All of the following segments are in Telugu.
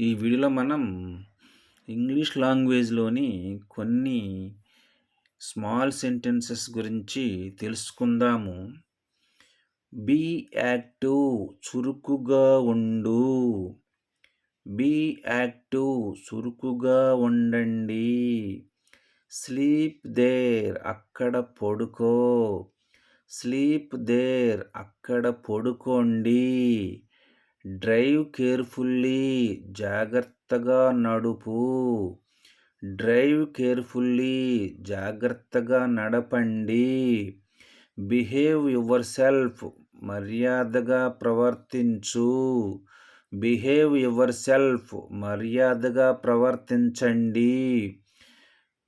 ఈ వీడియోలో మనం ఇంగ్లీష్ లాంగ్వేజ్లోని కొన్ని స్మాల్ సెంటెన్సెస్ గురించి తెలుసుకుందాము. బీ యాక్టివ్ చురుకుగా ఉండు. బీ యాక్టివ్ చురుకుగా ఉండండి. స్లీప్ దేర్ అక్కడ పడుకో. స్లీప్ దేర్ అక్కడ పడుకోండి. డ్రైవ్ కేర్ఫుల్లీ జాగ్రత్తగా నడుపు. డ్రైవ్ కేర్ఫుల్లీ జాగ్రత్తగా నడపండి. బిహేవ్ యువర్ సెల్ఫ్ మర్యాదగా ప్రవర్తించు. బిహేవ్ యువర్ సెల్ఫ్ మర్యాదగా ప్రవర్తించండి.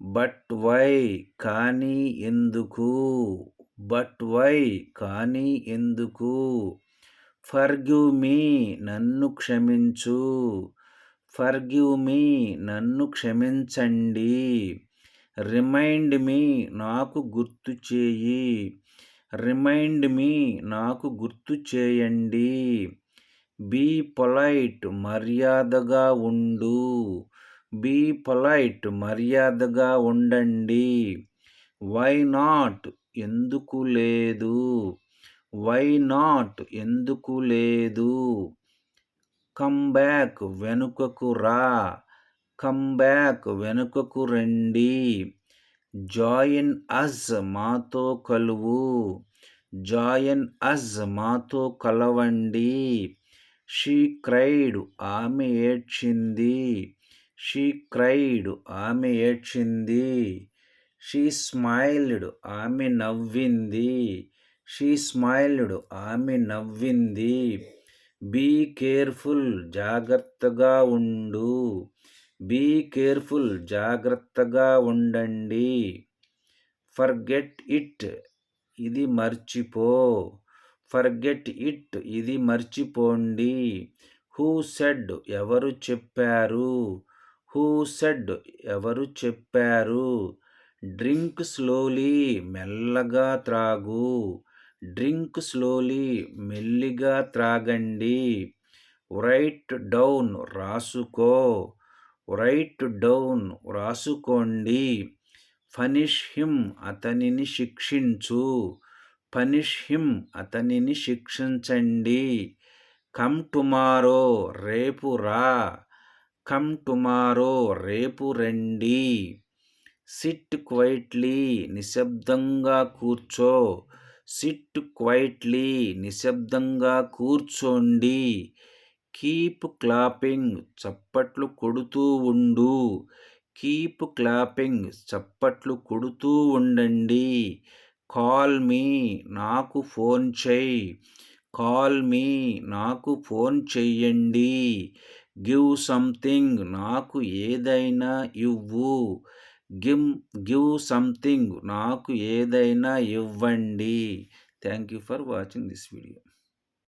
బట్ వై కానీ ఎందుకు? బట్ వై కానీ ఎందుకు? ఫర్గ్యూ మీ నన్ను క్షమించు. ఫర్గ్యూ మీ నన్ను క్షమించండి. రిమైండ్ మీ నాకు గుర్తు చేయి. రిమైండ్ మీ నాకు గుర్తు చేయండి. బీ పొలైట్ మర్యాదగా ఉండు. బీ పొలైట్ మర్యాదగా ఉండండి. వై నాట్ ఎందుకు లేదు. వై నాట్ ఎందుకు లేదు? కమ్ బ్యాక్ వెనుకకు రా. కమ్ బ్యాక్ వెనుకకు రండి. జాయిన్ అజ్ మాతో కలువు. జాయిన్ అజ్ మాతో కలవండి. షీ క్రైడ్ ఆమె ఏడ్చింది. షీ క్రైడ్ ఆమె ఏడ్చింది. షీ స్మైల్డ్ ఆమె నవ్వింది. She smiled. ఆమె నవ్వింది. బీ కేర్ఫుల్ జాగ్రత్తగా ఉండు. బీ కేర్ఫుల్ జాగ్రత్తగా ఉండండి. ఫర్గెట్ ఇట్ ఇది మర్చిపో. ఫర్గెట్ ఇట్ ఇది మర్చిపోండి. హూ సెడ్ ఎవరు చెప్పారు? హూ సెడ్ ఎవరు చెప్పారు? డ్రింక్ స్లోలీ మెల్లగా త్రాగు. డ్రింక్ స్లోలీ మెల్లిగా త్రాగండి. రైట్ డౌన్ రాసుకో. రైట్ డౌన్ రాసుకోండి. ఫనిష్ హిమ్ అతనిని శిక్షించు. ఫనిష్ హిమ్ అతనిని శిక్షించండి. కమ్ టుమారో రేపు రా. కమ్ టుమారో రేపు రండి. సిట్ క్వైట్లీ నిశ్శబ్దంగా కూర్చో. సిట్ క్వైట్లీ నిశ్శబ్దంగా కూర్చోండి. కీప్ క్లాపింగ్ చప్పట్లు కొడుతూ ఉండు. కీప్ క్లాపింగ్ చప్పట్లు కొడుతూ ఉండండి. కాల్ మీ నాకు ఫోన్ చెయ్యి. కాల్ మీ నాకు ఫోన్ చెయ్యండి. గివ్ సంథింగ్ నాకు ఏదైనా ఇవ్వు. గిమ్ గివ్ సంథింగ్ నాకు ఏదైనా ఇవ్వండి. Thank you for watching this video.